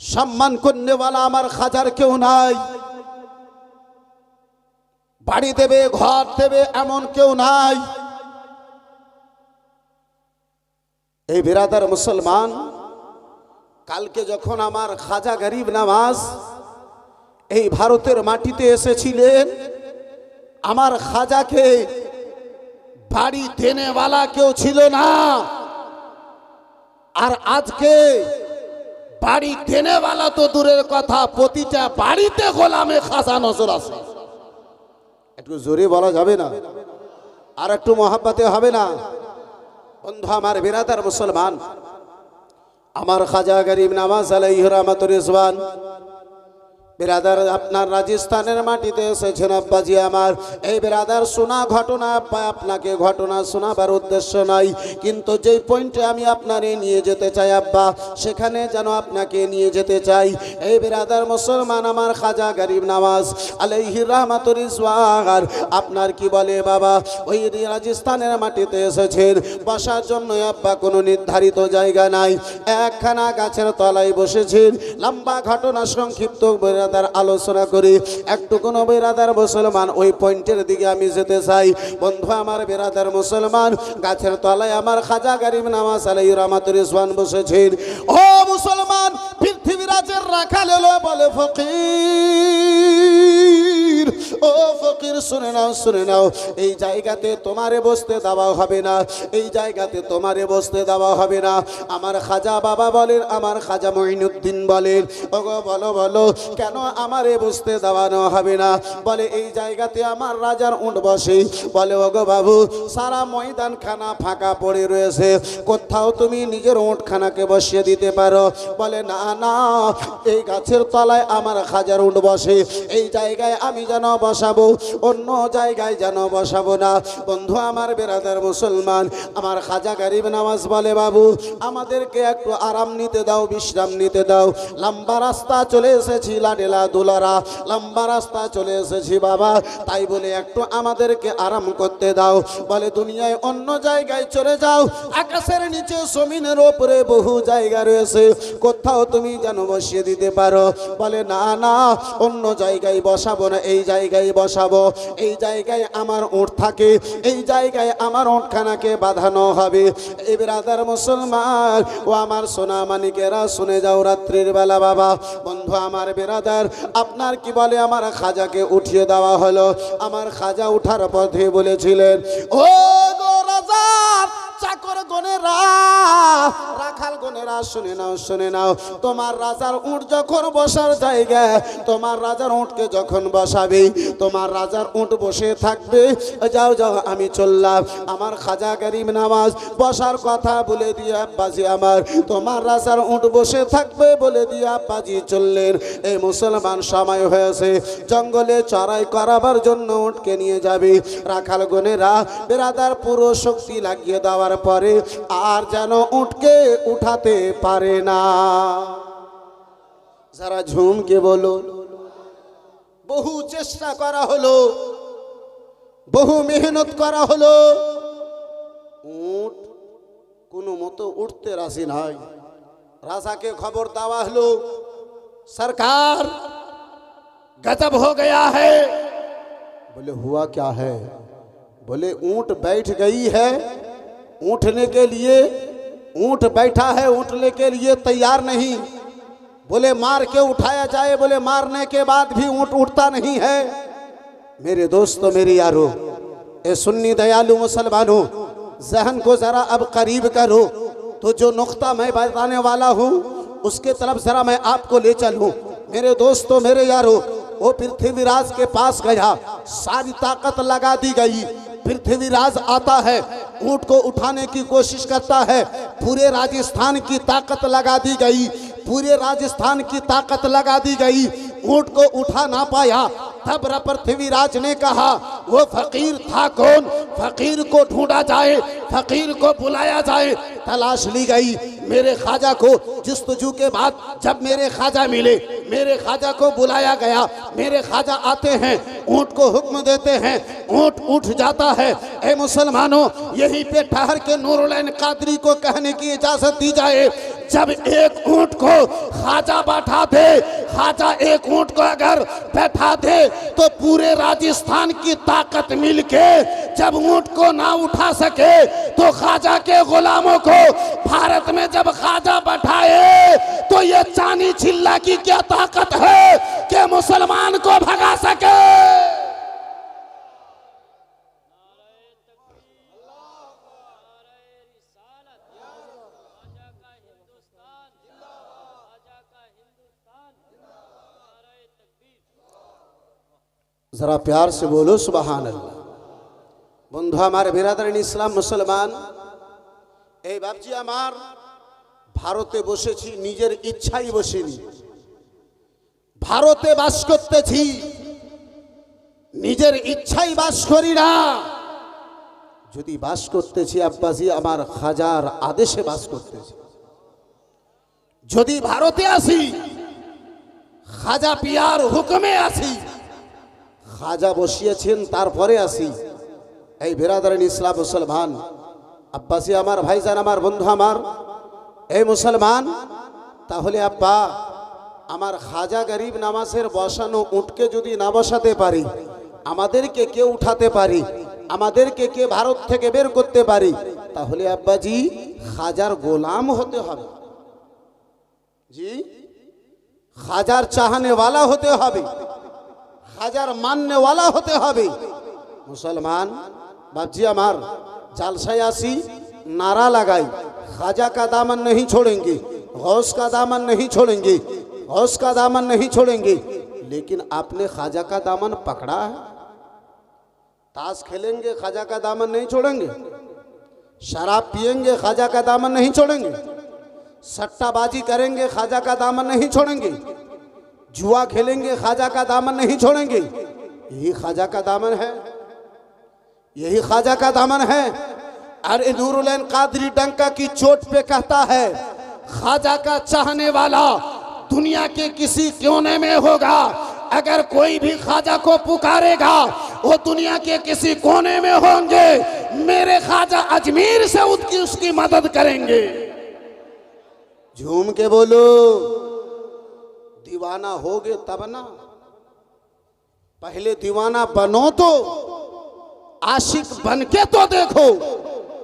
সম্মান করনেওয়ালা আমার খাজার কেউ নাই। বাড়ি দেবে, ঘর দেবে এমন কেউ নাই। এই বিরাদার মুসলমান, কালকে যখন আমার খাজা গরিব নামাজ এই ভারতের মাটিতে এসেছিলেন, আমার খাজাকে বাড়ি দেনেওয়ালা কেউ ছিল না। আর আজকে বাড়ি টেনেওয়ালা তো দূরের কথা, প্রতিটা বাড়িতে গোলামে খাসা নজর আছে। একটু জোরে বলা যাবে না? আর একটু মহাব্বাতে হবে না? বন্ধু, আমার বিরাদার মুসলমান, আমার খাজা গরিব নামাজ আলাই রহমাতুর রিজওয়ান বিরাদার, আপনার রাজস্থানের মাটিতে এসেছেন আব্বাজি আমার। এই বিরাদার, শোনা ঘটনা আপনাকে ঘটনা শোনাবার উদ্দেশ্য নাই। কিন্তু যেই পয়েন্টে আমি আপনারে নিয়ে যেতে চাই আব্বা, সেখানে যেন আপনাকে নিয়ে যেতে চাই। এই বিরাদার, মুসলমান আমার খাজা গরিব নামাজ, আলাইহি রহমাতুর ইসওয়ার আপনার কি বলে, বাবা? ওই রাজস্থানের মাটিতে এসেছেন, বসার জন্য আব্বা কোনো নির্ধারিত জায়গা নাই। একখানা গাছের তলায় বসেছেন, লম্বা ঘটনা সংক্ষিপ্ত আলোচনা করি। একটু কোনো বেরাদার মুসলমান, ওই পয়েন্টের দিকে আমি যেতে চাই। বন্ধু, আমার বেরাদার মুসলমান, গাছের তলায় আমার খাজা গারিম নামাজ আলাই রামাতুর ইসমান বসেছেন। ও মুসলমান পৃথিবীরাজের রাখাল বলে ফকির। ও ফকির, শুনে নাও শুনে নাও। এই জায়গাতে তোমারে বসতে দেওয়া হবে না। এই জায়গাতে তোমারে বসতে দেওয়া হবে না। আমার খাজা বাবা বলেন, আমার খাজা মঈনুদ্দিন বলেন, ওগো বলো বলো, কেন আমারে বসতে দেওয়ানো হবে না? বলে, এই জায়গাতে আমার রাজার উঁট বসে। বলে, ওগো বাবু, সারা ময়দান খানা ফাঁকা পড়ে রয়েছে। কোথাও তুমি নিজের উঁটখানাকে বসিয়ে দিতে পারো। বলে, না না, এই গাছের তলায় আমার খাজার উঁট বসে। এই জায়গায় আমি যেন বসাবো, অন্য জায়গায় যেন বসাবো না। বন্ধু, আমার বেরাদার মুসলমান, আমার খাজা গরিব নামাজ বলে, বাবু, আমাদেরকে একটু আরাম নিতে দাও, বিশ্রাম নিতে দাও। লম্বা রাস্তা চলে এসেছি লাডেলা দুলারা, লম্বা রাস্তা চলে এসেছি বাবা, তাই বলে একটু আমাদেরকে আরাম করতে দাও। বলে, দুনিয়ায় অন্য জায়গায় চলে যাও, আকাশের নিচে জমিনের ওপরে বহু জায়গা রয়েছে, কোথাও তুমি যেন বসিয়ে দিতে পারো। বলে, না না, অন্য জায়গায় বসাবো না, এই জায়গায় বসাবো। এই জায়গায় আমার উঠ থাকে, এই জায়গায় আমার উঠখানাকে বাঁধানো হবে। এই বিরাদার মুসলমান, ও আমার সোনা মানিকেরা, শুনে যাও রাত্রির বেলা বাবা। বন্ধু আমার বেরাদার, আপনার কি বলে আমার খাজাকে উঠিয়ে দেওয়া হলো? আমার খাজা উঠার পথে বলেছিলেন, ও গনেরা শুনে নাও শুনে নাও। তোমার রাজার উঁট যখন বসার জায়গা, তোমার রাজার উঁটকে যখন বসাবে, তোমার রাজার উঁট বসে থাকবে। যাও যাও, আমি চললাম। আমার খাজা গরিব নামাজ বসার কথা বলে দিয়ে আব্বাজি আমার, তোমার রাজার উঁট বসে থাকবে বলে দিয়ে আব্বাজি চললেন। এই মুসলমান সময় হয়েছে, জঙ্গলে চড়াই করাবার জন্য উঁটকে নিয়ে যাবে। রাখাল গনেরা বেরাদার পুরো শক্তি লাগিয়ে দেওয়ার পরে, আর যেন উঠকে উঠাতে পারে না যারা ঝুমকে বলো বহু চেষ্টা করা হলো বহু মেহনত করা হলো উঠ কোনো মতো উঠতে রাজি নাই রাজাকে খবর দেওয়া হলো সরকার गजब हो गया है बोले हुआ क्या है बोले ऊंट बैठ गई है उठने के लिए ऊँट बैठा है उठने के लिए तैयार नहीं। बोले, मार के उठाया जाए। बोले, मारने के बाद भी ऊँट उठता नहीं है। मेरे दोस्तों, मेरे यारो, ए सुन्नी दयालु मुसलमानों, जहन को जरा अब करीब करो। तो जो नुक्ता मैं बताने वाला हूँ, उसके तरफ़ जरा मैं आपको ले चलूँ। मेरे दोस्तों, मेरे यारो, वो पृथ्वीराज के पास गया। सारी ताकत लगा दी गई। पृथ्वीराज आता है, ऊँट को उठाने की कोशिश करता है, पूरे राजस्थान की ताकत लगा दी गई, पूरे राजस्थान की ताकत लगा दी गई, ऊँट को उठा ना पाया तब पृथ्वीराज ने कहा, वो फकीर था कौन? फकीर को ढूंढा जाए, फकीर को बुलाया जाए। तलाश ली गई। मेरे ख्वाजा को जस्तजू के बाद जब मेरे ख्वाजा मिले, मेरे ख्वाजा को बुलाया गया। मेरे ख्वाजा आते हैं, ऊँट को हुक्म देते हैं, ऊँट उठ जाता है। ए मुसलमानों, यहीं पे ठहर के नूरुलैन कादरी को कहने की इजाज़त दी जाए। जब एक ऊँट को खाजा बैठा दे खाजा एक ऊँट को अगर बैठा दे तो पूरे राजस्थान की ताकत मिलके जब ऊँट को ना उठा सके तो खाजा के गुलामों को भारत में जब खाजा बैठाए तो ये चानी चिल्ला की क्या ताकत है कि मुसलमान को भगा सके। जरा प्यार से बोलो सुबहान अल्लाह বন্ধু আমার বিরাদারিন ইসলাম মুসলমান এই বাবজি আমার ভারতে বসেছি নিজের ইচ্ছাই বসিনি ভারতে বাস করতেছি নিজের ইচ্ছাই বাস করি না যদি বাস করতেছি আব্বাজি আমার হাজার আদেশে বাস করতেছি যদি ভারতে আসি খাজা পিয়ার হুকুমে আসি খাজা বসিয়েছেন, তারপরে আসি। এই বেরাদারিন ইসলাম মুসলমান, আব্বাসী আমার, ভাইজান আমার, বন্ধু আমার, এই মুসলমান, তাহলে আব্বা, আমার খাজা গরিব নামাজের বসানো উঠকে যদি না বসাতে পারি, আমাদেরকে কে উঠাতে পারি, আমাদেরকে কে ভারত থেকে বের করতে পারি, তাহলে আব্বাজি খাজার গোলাম হতে হবে। জি, খাজার চাহানেওয়ালা হতে হবে। হাজার মাননেওয়ালা হতে হবে মুসলমান बाबजी আমার জালসায় আসি नारा लगाई खाजा का दामन नहीं छोड़ेंगे गौस का दामन नहीं छोड़ेंगे गौस का दामन नहीं छोड़ेंगे लेकिन आपने खाजा का दामन पकड़ा है ताश खेलेंगे खाजा का दामन नहीं छोड़ेंगे शराब पिएंगे खाजा का दामन नहीं छोड़ेंगे सट्टाबाजी करेंगे खाजा का दामन नहीं छोड़ेंगे जुआ खेलेंगे, खाजा का दामन नहीं छोड़ेंगे। यही खाजा का दामन है। यही खाजा का दामन है। अरे नूरुलैन कादरी डंका की चोट पे कहता है, खाजा का चाहने वाला दुनिया के किसी कोने में होगा। अगर कोई भी खाजा को पुकारेगा, वो दुनिया के किसी कोने में होंगे। मेरे खाजा अजमेर से उसकी उसकी मदद करेंगे। झूम के बोलो। दीवाना होगे तब ना। पहले दीवाना बनो तो आशिक बन के तो देखो।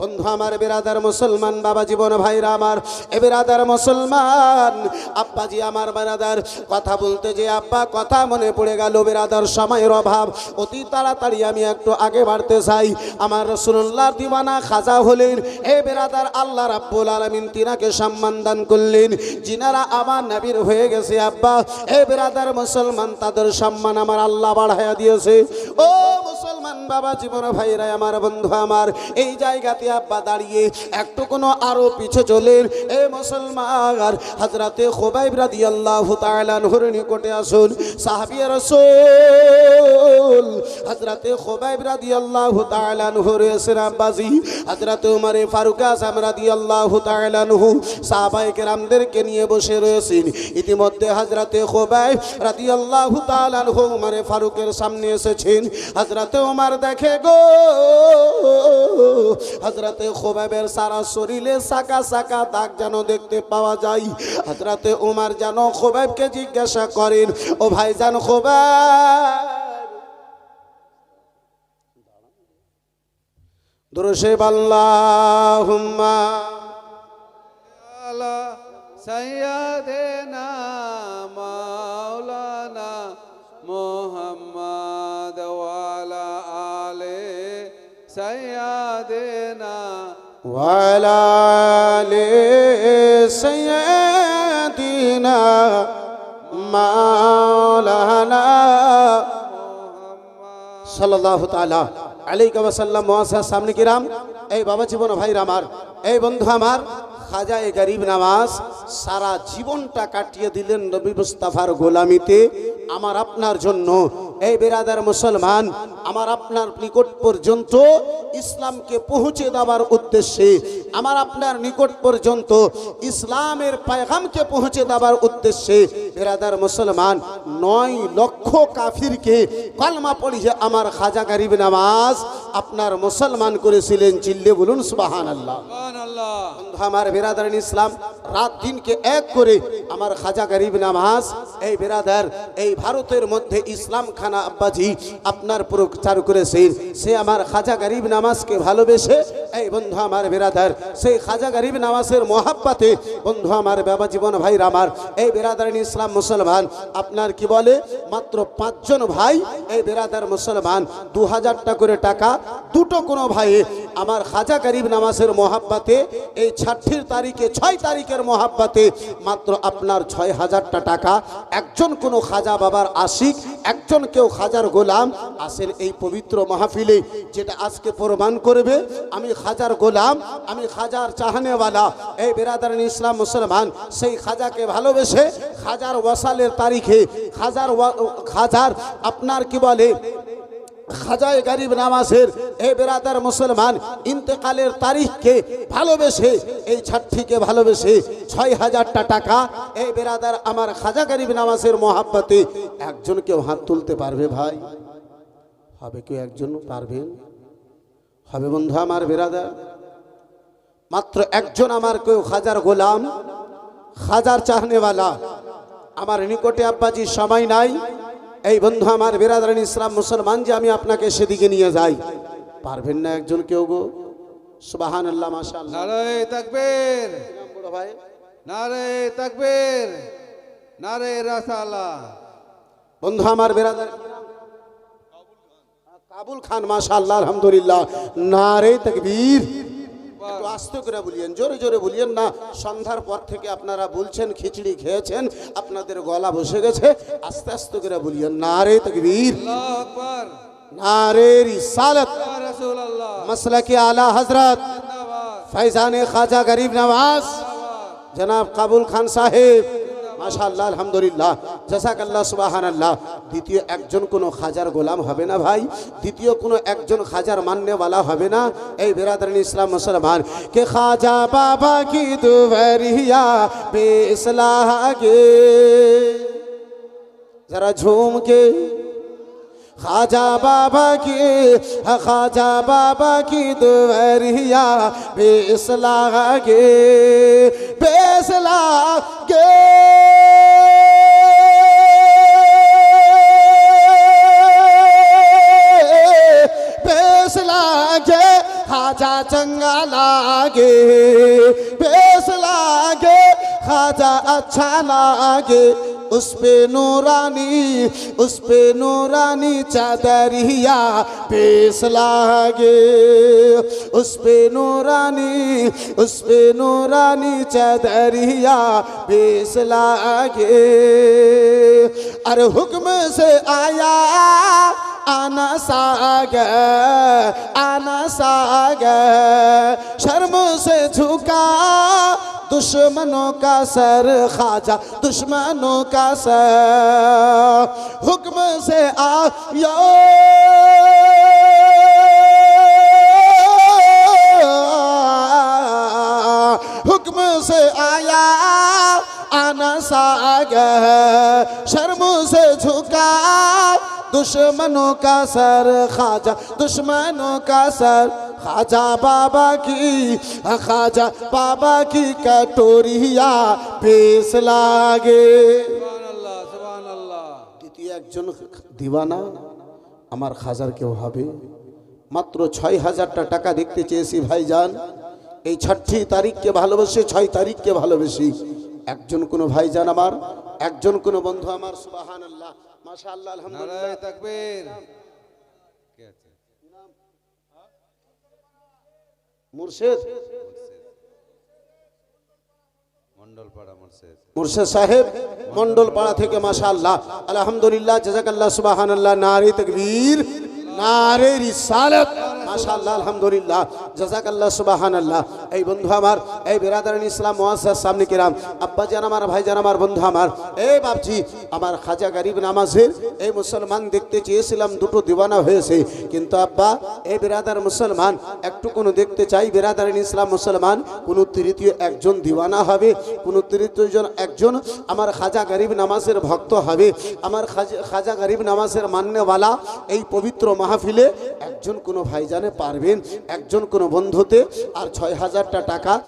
বন্ধু আমার বেরাদার মুসলমান বাবা জীবন ভাইরা আমার, এ বেরাদার মুসলমান, আব্বাজি আমার বেরাদার, কথা বলতে যে আব্বা, কথা মনে পড়ে গেল বেরাদার সময়ের অভাব। অতি তাড়াতাড়ি আমি একটু আগে বাড়তে চাই। আমার রসুল্লাহর দিওয়ানা খাজা হলেন, এ বেরাদার আল্লাহ রাব্বুল আলমিন তিনাকে সম্মান দান করলেন। যিনারা আমার নবীর হয়ে গেছে আব্বা, এ বেরাদার মুসলমান, তাদের সম্মান আমার আল্লাহ বাড়াইয়া দিয়েছে। ও বাবা জীবন ভাইরা আমার বন্ধু, আমার এই জায়গাতে আব্বা দাঁড়িয়ে একটু কোনো আরও পিছে চলেন। এ মুসলমান, হজরতে খোবাইব রাদি আল্লাহ তালানহুর নিকটে আসুন। সাহাবিয়া রসুল, হজরতে খোবাইব রাদি আল্লাহ তালানহুর এসের আব্বাজি হজরতে উমারে ফারুক আজম রাদি আল্লাহ তালানহু সাহাবাই কেরামদেরকে নিয়ে বসে রয়েছেন। ইতিমধ্যে হজরতে খোবাইব রাদি আল্লাহ তালানহু উমারে ফারুকের সামনে এসেছেন। হজরতে উমার একবার দেখে গো। হাজরাতে খোবাবের সারা শরীরে সাকা সাকা দাগ যেন দেখতে পাওয়া যায়। হাজরাতে উমার যেন খোবাবকে জিজ্ঞাসা করেন, ও ভাইজান খোবাব দুরুশে বাল্লাহুম্মা আলা না। ওয়ালালে সৈয়দিনা মাওলানা সাল্লাল্লাহু তাআলা আলাইকা ওয়াসাল্লাম মহাশয় সামনে কিরাম। এই বাবা জীবন ভাইরা আমার, এই বন্ধু আমার খাজা এ গরিব নামাজ সারা জীবনটা কাটিয়ে দিলেন নবী মুস্তাফার গোলামিতে। আমার আপনার জন্য এই বেরাদার মুসলমান আমার আপনার নিকট পর্যন্ত ইসলামকে পৌঁছে দেওয়ার উদ্দেশ্যে আমার আপনার নিকট পর্যন্ত ইসলামের পায়গামকে পৌঁছে দেওয়ার উদ্দেশ্যে বেরাদার মুসলমান নয় লক্ষ কাফিরকে কলমা পড়িয়ে আমার খাজা গরিব নামাজ আপনার মুসলমান করেছিলেন চিল্লে বলুন সুবাহান আল্লাহ আমার বেরাদার ইসলাম রাত দিনকে এক করে আমার খাজা গরিব নামাজ, এই বেরাদার, এই ভারতের মধ্যে ইসলাম খানা আব্বাজি, আপনার প্রচার করেছেন সে আমার খাজা গরিব নামাজকে ভালোবেসে, এই বন্ধু আমার বেরাদার, সেই খাজা গরিব নামাজের মহাব্বাতে, বন্ধু আমার বাবা জীবন ভাই আমার, এই বেরাদার ইসলাম মুসলমান, আপনার কি বলে? মাত্র পাঁচজন ভাই, এই বেরাদার মুসলমান দু হাজারটা করে টাকা, দুটো কোনো ভাই, আমার খাজা গরিব নামাজের মহাব্বাতে, এই ছাট্টির তারিখে, ছয় তারিখের মহাব্বাতে মাত্র আপনার ছয় হাজারটা টাকা। একজন কোনো খাজা বাবার আশিক, একজন কেউ খাজার গোলাম। আসেন এই পবিত্র মাহফিলে, যেটা আজকে প্রমাণ করবে, আমি খাজার গোলাম, আমি খাজার চাহানেওয়ালা। এই বেরাদার ইসলাম মুসলমান, সেই খাজাকে ভালোবেসে খাজার ওয়াসালের তারিখে, খাজার খাজার আপনার কি বলে? খাজায় গরিব নামাজের এ বেরাদার মুসলমান ইন্তেকালের তারিখকে ভালোবেসে, এই ছাট্টিকে ভালোবেসে ছয় হাজারটা টাকা এই বেরাদার আমার খাজা গরিব নামাজের মহাব্বতে একজন কেউ হাত তুলতে পারবে ভাই? হবে কেউ একজন পারবেন হবে বন্ধু আমার বেরাদার? মাত্র একজন আমার কেউ খাজার গোলাম, খাজার চাহনেওয়ালা। আমার নিকটে আব্বাজি সময় নাই। এই বন্ধু আমার বেরাদারান ইসলাম মুসলমান যে আমি আপনাকে সেদিকে নিয়ে যাই। পারবেন না একজন কেউ গো? সুবাহান আল্লাহ নারে তাকবীর। ভাই। নারে তাকবীর। নারে রাসালা। বন্ধু আমার বেরাদার কাবুল খান। মাশা আল্লাহ আলহামদুলিল্লাহ। নারে তকবীর। একটু আস্তে করে বলিয়েন, জোরে জোরে বলিয়েন না। সন্ধ্যার পর থেকে আপনারা বলছেন, খিচড়ি খেয়েছেন, আপনাদের গলা বসে গেছে। আস্তে আস্তে করে বলিয়েন, না রে তকবীর নারের সালত মসলা কি আলা হজরত ফৈজান খাজা গরিব নওয়াজ, জনাব কাবুল খান সাহেব মাশাল্লাহ আলহামদুলিল্লাহ। জাসাক আল্লাহ সুবাহান আল্লাহ দ্বিতীয় একজন কোনো খাজার গোলাম হবে না ভাই। দ্বিতীয় কোনো একজন খাজার মান্যওয়ালা হবে না। এই বেরাদারিন ইসলাম মুসলমান, কে খাজা বাবা কি দুবরিয়া বেসলাগে যারা ঝুমকে खाजा बाबा की खाजा बाबा की दुवरिया बेसला गे बेसला गे बेस गे खाजा चंगा लागे बेस लागे खाजा अच्छा लागे। उस पे नूरानी, उस पे नूरानी चादरिया बेस लागे। उस पे नूरानी, उस पे नूरानी चादरिया बेस लागे। अरे हुक्म से आया, आना साग आना साग दुश्मनों का सर खाजा, दुश्मनों का सर। हुक्म से आयो। हुक्म से आया, आना साग शर्म से झुका। दुश्मनों का सर खाजा, दुश्मनों का सर। খাজা বাবা কি খাজা বাবা কি কাটোরিয়া বেশ লাগে। একজন দিবানা আমার খাজার কেউ হবে। মাত্র ছয় হাজারটা টাকা দেখতে চেয়েছি ভাইজান। এই ছটি তারিখকে ভালোবেসে ছয় তারিখকে ভালোবেসি। একজন কোনো ভাইজান আমার একজন কোনো বন্ধু আমার সুবাহান আল্লাহ মাসা আল্লাহ আলহামদুলিল্লাহ মুর্শেদ? মুর্শিদ। সাহেব মন্ডল পাড়া থেকে মাশা আল্লাহ আলহামদুলিল্লাহ জাজাকাল্লাহ নারে তকবীর। নারে রিসালত। মাশাআল্লাহ, আলহামদুলিল্লাহ। জাজাকাল্লাহ সুবাহান আল্লাহ এই বন্ধু আমার, এই বেরাদারান ইসলাম মোয়াসার সামনে কিরাম। আব্বা জান আমার, ভাই জান আমার, বন্ধু আমার। এই বাপজি, আমার খাজা গরিব নামাজের এই মুসলমান দেখতে চেয়েছিলাম, দুটো দিওয়ানা হয়েছে। কিন্তু আব্বা এই বিরাদার মুসলমান, একটু কোনো দেখতে চাই। বেরাদারান ইসলাম মুসলমান, কোন তৃতীয় একজন দিওয়ানা হবে, কোন তৃতীয় জন, একজন আমার খাজা গরিব নামাজের ভক্ত হবে। আমার খাজা গরিব নামাজের মান্যওয়ালা, এই পবিত্র মাহফিলে একজন কোনো ভাইজানে পারবেন একজন কোনো বন্ধুতে আর ছয় হাজারটা টাকা